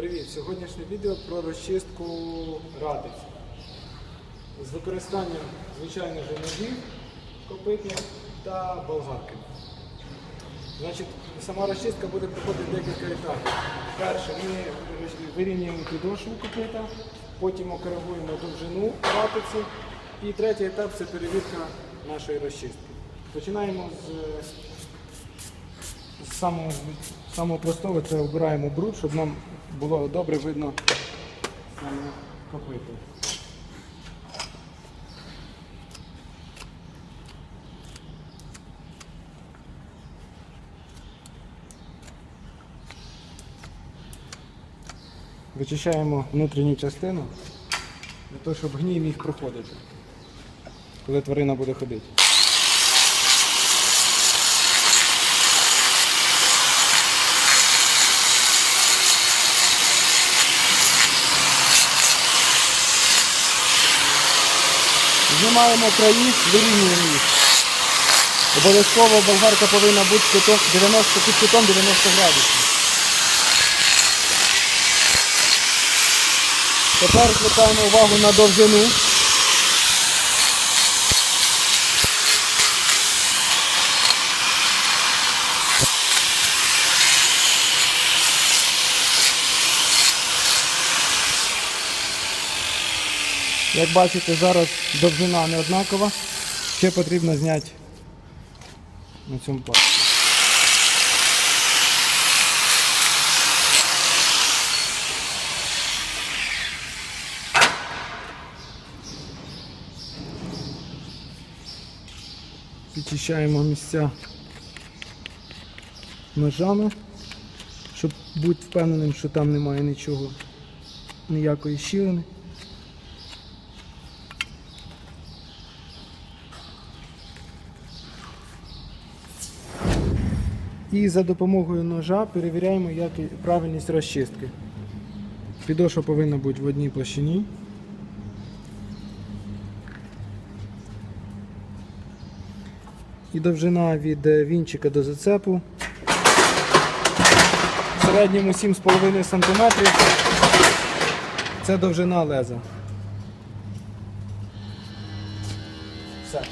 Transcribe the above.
Привіт! Сьогоднішнє відео про розчистку ратиць. З використанням звичайних же ножів копитних та болгарки. Значить, сама розчистка буде проходити декілька етапів. Перше, ми вирівнюємо підошву копита, потім окоригуємо довжину ратиці. І третій етап це перевірка нашої розчистки. Починаємо з самого, самого простого це обираємо бруд, щоб нам було добре видно саме копито. Вичищаємо внутрішню частину для того, щоб гній міг проходити, коли тварина буде ходити. Знімаємо краї, вирівнюємо їх. Обов'язково болгарка повинна бути кутом 90 під кутом 90 градусів. Тепер звертаємо увагу на довжину. Як бачите, зараз довжина не однакова. Ще потрібно зняти на цьому пальці. Підчищаємо місця ножами, щоб бути впевненим, що там немає нічого, ніякої щілини. І за допомогою ножа перевіряємо як правильність розчистки. Підошва повинна бути в одній площині. І довжина від е, вінчика до зацепу. В середньому 7,5 см. Це довжина леза. Все.